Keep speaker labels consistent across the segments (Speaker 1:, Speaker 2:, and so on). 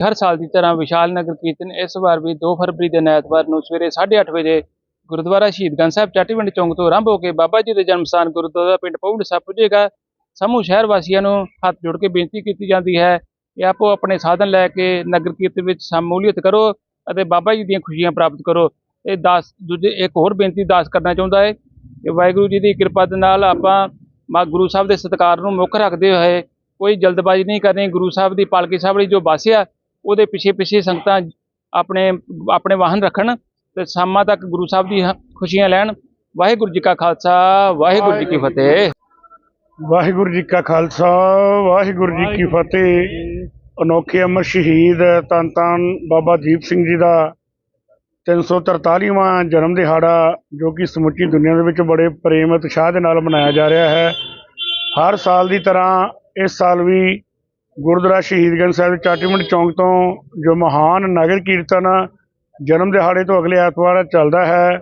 Speaker 1: ਹਰ ਸਾਲ ਦੀ ਤਰ੍ਹਾਂ ਵਿਸ਼ਾਲ ਨਗਰ ਕੀਰਤਨ ਇਸ ਵਾਰ ਵੀ 2 ਫਰਵਰੀ ਦੇ ਐਤਵਾਰ ਨੂੰ ਸਵੇਰੇ 8:30 ਵਜੇ ਗੁਰਦੁਆਰਾ ਸ਼ਹੀਦਗੰਜ ਸਾਹਿਬ ਚਾਟੀਵਿੰਡ ਚੌਂਕ ਤੋਂ ਆਰੰਭ ਹੋ ਕੇ ਬਾਬਾ ਜੀ ਦੇ ਜਨਮ ਸਥਾਨ ਗੁਰਦੁਆਰਾ ਪਿੰਡ ਪੌਂਡ ਸਾਹਿਬ ਪੁੱਜੇਗਾ। ਸਮੂਹ ਸ਼ਹਿਰ ਵਾਸੀਆਂ ਨੂੰ ਹੱਥ ਜੋੜ ਕੇ ਬੇਨਤੀ ਕੀਤੀ ਜਾਂਦੀ ਹੈ ਕਿ ਆਪੋ ਆਪਣੇ ਸਾਧਨ ਲੈ ਕੇ ਨਗਰ ਕੀਰਤਨ ਵਿੱਚ ਸ਼ਮੂਲੀਅਤ ਕਰੋ ਅਤੇ ਬਾਬਾ ਜੀ ਦੀਆਂ ਖੁਸ਼ੀਆਂ ਪ੍ਰਾਪਤ ਕਰੋ। ਇਹ ਦਾਸ, ਦੂਜੇ, ਇੱਕ ਹੋਰ ਬੇਨਤੀ ਦਾਸ ਕਰਨਾ ਚਾਹੁੰਦਾ ਹੈ ਕਿ ਵਾਹਿਗੁਰੂ ਜੀ ਦੀ ਕਿਰਪਾ ਦੇ ਨਾਲ ਆਪਾਂ ਮਾ ਗੁਰੂ ਸਾਹਿਬ ਦੇ ਸਤਿਕਾਰ ਨੂੰ ਮੁੱਖ ਰੱਖਦੇ ਹੋਏ ਕੋਈ ਜਲਦਬਾਜ਼ੀ ਨਹੀਂ ਕਰਨੀ। ਗੁਰੂ ਸਾਹਿਬ ਦੀ ਪਾਲਕੀ ਸਾਹਿਬ ਲਈ ਜੋ ਬੱਸ ਆ ਉਹਦੇ ਪਿੱਛੇ ਪਿੱਛੇ ਸੰਗਤਾਂ ਆਪਣੇ ਆਪਣੇ ਵਾਹਨ ਰੱਖਣ ਤੇ ਸ਼ਾਮਾਂ ਤੱਕ ਗੁਰੂ ਸਾਹਿਬ ਦੀ ਖੁਸ਼ੀਆਂ ਲੈਣ। ਵਾਹਿਗੁਰੂ ਜੀ ਕਾ ਖਾਲਸਾ ਵਾਹਿਗੁਰੂ ਜੀ ਕੀ ਫਤਿਹ।
Speaker 2: ਵਾਹਿਗੁਰੂ ਜੀ ਕਾ ਖਾਲਸਾ ਵਾਹਿਗੁਰੂ ਜੀ ਕੀ ਫਤਿਹ। ਅਨੋਖੇ ਅਮਰ ਸ਼ਹੀਦ ਧੰਨ ਧੰਨ ਬਾਬਾ ਦੀਪ ਸਿੰਘ ਜੀ ਦਾ 343ਵਾਂ ਜਨਮ ਦਿਹਾੜਾ ਜੋ ਕਿ ਸਮੁੱਚੀ ਦੁਨੀਆ ਦੇ ਵਿੱਚ ਬੜੇ ਪ੍ਰੇਮ ਉਤਸ਼ਾਹ ਦੇ ਨਾਲ ਮਨਾਇਆ ਜਾ ਰਿਹਾ ਹੈ। ਹਰ ਸਾਲ ਦੀ ਤਰ੍ਹਾਂ ਇਸ ਸਾਲ ਵੀ ਗੁਰਦੁਆਰਾ ਸ਼ਹੀਦਗੰਜ ਸਾਹਿਬ ਚਾਟੀਮੰਡ ਚੌਂਕ ਤੋਂ ਜੋ ਮਹਾਨ ਨਗਰ ਕੀਰਤਨ ਜਨਮ ਦਿਹਾੜੇ ਤੋਂ ਅਗਲੇ ਐਤਵਾਰ ਚੱਲਦਾ ਹੈ,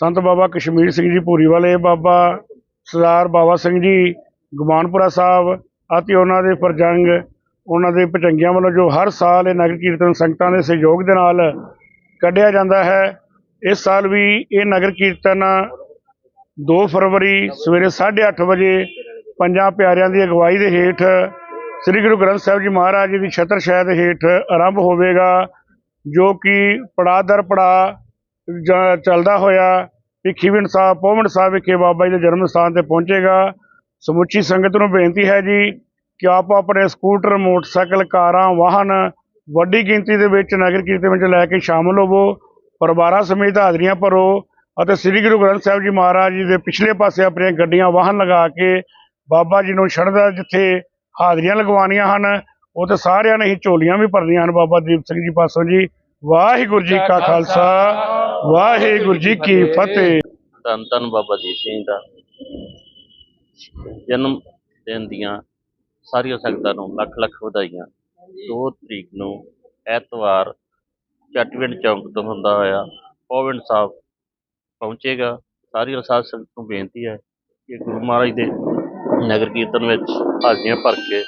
Speaker 2: ਸੰਤ ਬਾਬਾ ਕਸ਼ਮੀਰ ਸਿੰਘ ਜੀ ਭੂਰੀ ਵਾਲੇ, ਬਾਬਾ ਸਰਦਾਰ ਬਾਬਾ ਸਿੰਘ ਜੀ ਗੁਮਾਨਪੁਰਾ ਸਾਹਿਬ ਅਤੇ ਉਹਨਾਂ ਦੇ ਪ੍ਰਜੰਗ ਉਹਨਾਂ ਦੇ ਪਚੰਗਿਆਂ ਵੱਲੋਂ ਜੋ ਹਰ ਸਾਲ ਇਹ ਨਗਰ ਕੀਰਤਨ ਸੰਗਤਾਂ ਦੇ ਸਹਿਯੋਗ ਦੇ ਨਾਲ ਕੱਢਿਆ ਜਾਂਦਾ ਹੈ, ਇਸ ਸਾਲ ਵੀ ਇਹ ਨਗਰ ਕੀਰਤਨ 2 ਫਰਵਰੀ ਸਵੇਰੇ 8:30 ਵਜੇ ਪੰਜਾਂ ਪਿਆਰਿਆਂ ਦੀ ਅਗਵਾਈ ਦੇ ਹੇਠ ਸ੍ਰੀ ਗੁਰੂ ਗ੍ਰੰਥ ਸਾਹਿਬ ਜੀ ਮਹਾਰਾਜ ਜੀ ਦੀ ਛਤਰ ਛਾਇਆ ਦੇ ਹੇਠ ਆਰੰਭ ਹੋਵੇਗਾ, ਜੋ ਕਿ ਪੜਾਅ ਦਰ ਪੜਾਅ ਜ- ਚੱਲਦਾ ਹੋਇਆ ਭਿੱਖੀਵਿੰਡ ਸਾਹਿਬ, ਪੋਵੰਡ ਸਾਹਿਬ ਵਿਖੇ ਬਾਬਾ ਜੀ ਦੇ ਜਨਮ ਸਥਾਨ ਤੇ ਪਹੁੰਚੇਗਾ। ਸਮੁੱਚੀ ਸੰਗਤ ਨੂੰ ਬੇਨਤੀ ਹੈ ਜੀ ਕਿ ਆਪ ਆਪਣੇ ਸਕੂਟਰ, ਮੋਟਰਸਾਈਕਲ, ਕਾਰਾਂ, ਵਾਹਨ ਵੱਡੀ ਗਿਣਤੀ ਦੇ ਵਿੱਚ ਨਗਰ ਕੀਰਤਨ ਵਿੱਚ ਲੈ ਕੇ ਸ਼ਾਮਲ ਹੋਵੋ, ਪਰਿਵਾਰਾਂ ਸਮੇਤ ਹਾਜ਼ਰੀਆਂ ਭਰੋ ਅਤੇ ਸ੍ਰੀ ਗੁਰੂ ਗ੍ਰੰਥ ਸਾਹਿਬ ਜੀ ਮਹਾਰਾਜ ਜੀ ਦੇ ਪਿਛਲੇ ਪਾਸੇ ਆਪਣੀਆਂ ਗੱਡੀਆਂ, ਵਾਹਨ ਲਗਾ ਕੇ ਬਾਬਾ ਜੀ ਨੂੰ ਸ਼ਰਧਾ ਜਿੱਥੇ ਹਾਜ਼ਰੀਆਂ ਲਗਵਾਉਣੀਆਂ ਹਨ। ਉਹ ਤੇ ਸਾਰਿਆਂ ਨੇ ਹੀ ਝੋਲੀਆਂ ਵੀ ਭਰਨੀਆਂ ਹਨ ਬਾਬਾ ਦੀਪ ਸਿੰਘ ਜੀ ਪਾਸੋਂ ਜੀ। ਵਾਹਿਗੁਰੂ ਜੀ ਕਾ ਖਾਲਸਾ, ਵਾਹਿਗੁਰੂ ਜੀ ਕੀ ਫਤਿਹ।
Speaker 3: ਧੰਨ ਧੰਨ ਬਾਬਾ ਦੀਪ ਸਿੰਘ ਦਾ। ਜਨਮ ਦਿਨ ਦੀਆਂ ਸਾਰੀਆਂ ਸੰਗਤਾਂ ਨੂੰ ਲੱਖ ਲੱਖ ਵਧਾਈਆਂ। 2 ਤਰੀਕ ਨੂੰ ਐਤਵਾਰ ਚੱਟਵਿੰਡ ਚੌਂਕ ਤੋਂ ਹੁੰਦਾ ਹੋਇਆ ਪੋਵਿੰਡ ਸਾਹਿਬ ਪਹੁੰਚੇਗਾ। ਸਾਰੀ ਸਾਧ ਸੰਗਤ ਨੂੰ ਬੇਨਤੀ ਹੈ ਕਿ ਗੁਰੂ ਮਹਾਰਾਜ ਦੇ ਨਗਰ ਕੀਰਤਨ ਵਿੱਚ ਹਾਜ਼ਰੀਆਂ ਭਰ ਕੇ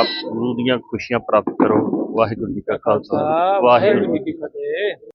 Speaker 3: ਆਪ ਗੁਰੂ ਦੀਆਂ ਖੁਸ਼ੀਆਂ ਪ੍ਰਾਪਤ ਕਰੋ। ਵਾਹਿਗੁਰੂ ਜੀ ਕਾ ਖਾਲਸਾ ਵਾਹਿਗੁਰੂ ਜੀ ਕੀ
Speaker 1: ਕੀ ਫਤਿਹ।